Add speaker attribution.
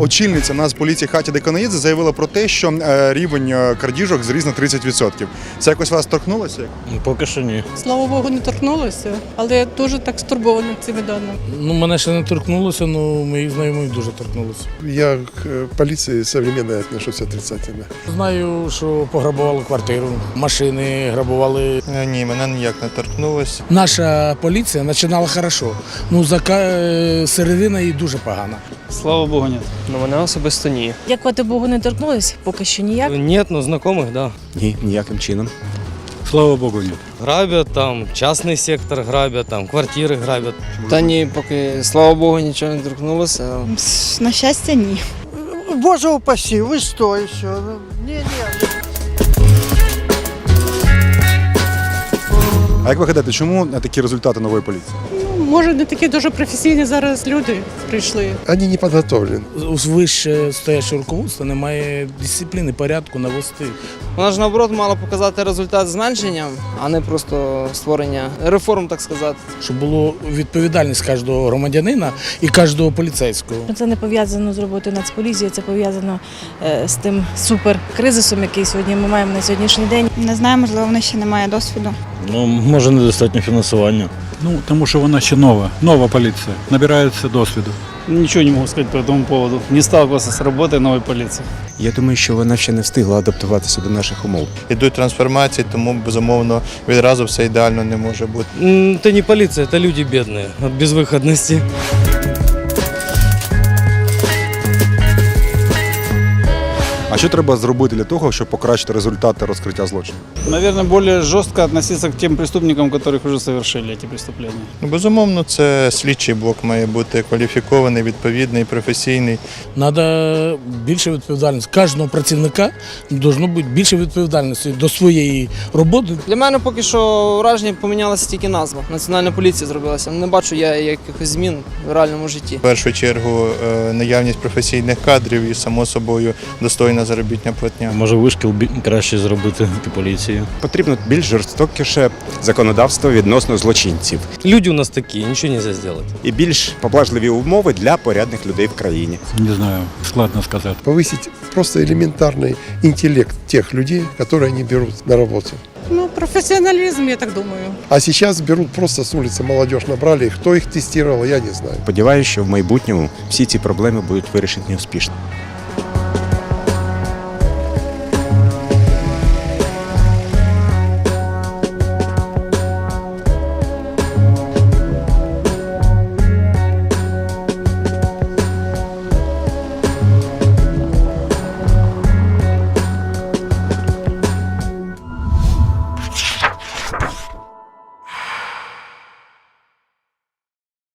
Speaker 1: очільниця Нацполіції Хаті Деканаїдзе заявила про те, що е, рівень е, крадіжок зріс на 30%. Це якось вас торкнулося?
Speaker 2: Поки що ні.
Speaker 3: Слава Богу, не торкнулося, але я дуже так стурбована цими даними.
Speaker 2: Ну, мене ще не торкнулося, але моїх знайомих дуже торкнулося.
Speaker 4: Я к полиции современной отношусь отрицательно.
Speaker 2: Знаю, що пограбували квартиру, машини грабували.
Speaker 5: Е, Ні, мене ніяк не торкнулося.
Speaker 2: Наша поліція починала хорошо. Ну, за середина її дуже погана.
Speaker 6: Слава Богу, нет.
Speaker 7: Ну, мене особисто ні.
Speaker 8: Дякувати Богу, не торкнулись, поки що ніяк.
Speaker 7: Ні, ну знайомих, да.
Speaker 9: Ні, ніяким чином.
Speaker 6: Слава Богу, нет.
Speaker 7: Грабять там, частний сектор грабять, там, квартири грабять.
Speaker 10: Та ні, поки слава Богу, нічого не торкнулося.
Speaker 8: На щастя, ні.
Speaker 11: Боже упаси, вы что еще? Не, не.
Speaker 1: А як ви гадаєте, чому такі результати нової поліції?
Speaker 3: Може, не такі дуже професійні зараз люди прийшли.
Speaker 4: Они не подготовлены.
Speaker 2: У вище стоячого руководства немає дисципліни, порядку навести.
Speaker 10: Вона ж наоборот мала показати результат зменшення, а не просто створення реформ, так сказати.
Speaker 2: Щоб було відповідальність кожного громадянина і кожного поліцейського.
Speaker 8: Це не пов'язано з роботою Нацполіції, це пов'язано е, з тим суперкризисом, який сьогодні ми маємо на сьогоднішній день.
Speaker 12: Не знаю, можливо, в них ще немає досвіду.
Speaker 2: Ну, може, недостатньо фінансування.
Speaker 6: Ну, тому що вона ще нова, нова поліція, набирається досвіду. Нічого не можу сказати по тому поводу. Не сталкивался з роботою нової поліції.
Speaker 9: Я думаю, що вона ще не встигла адаптуватися до наших умов.
Speaker 5: Ідуть трансформації, тому безумовно відразу все ідеально не може бути.
Speaker 7: Це не поліція, це люди бідні від безвиходності.
Speaker 1: Що треба зробити для того, щоб покращити результати розкриття злочинів?
Speaker 6: Наверное, более жестко относиться к тем преступникам, которых уже совершили эти преступления.
Speaker 5: Ну, безумовно, це слідчий блок має бути кваліфікований, відповідний, професійний.
Speaker 2: Треба більше відповідальності. Кожного працівника должно бути більше відповідальності до своєї роботи.
Speaker 10: Для мене поки що враження помінялася тільки назва. Національна поліція зробилася. Не бачу я якихось змін в реальному житті.
Speaker 5: В першу чергу е, наявність професійних кадрів і, само собою, достойна заробітня платня.
Speaker 2: Може, вишкіл краще зробити поліції.
Speaker 9: Потрібно більш жорстокіше законодавство відносно злочинців
Speaker 7: Люди у нас такі, нічого не можна зробити.
Speaker 9: і більш поблажливі умови для порядних людей в країні.
Speaker 6: Не знаю, складно сказати.
Speaker 4: Повысить просто элементарный интеллект тех людей, которые они берут на работу.
Speaker 3: Ну, професіоналізм, я так думаю.
Speaker 4: А сейчас берут просто с улицы молодежь набрали, и кто их тестировал, я не знаю.
Speaker 9: Сподіваюся, що в майбутньому всі ці проблеми будуть вирішені успішно.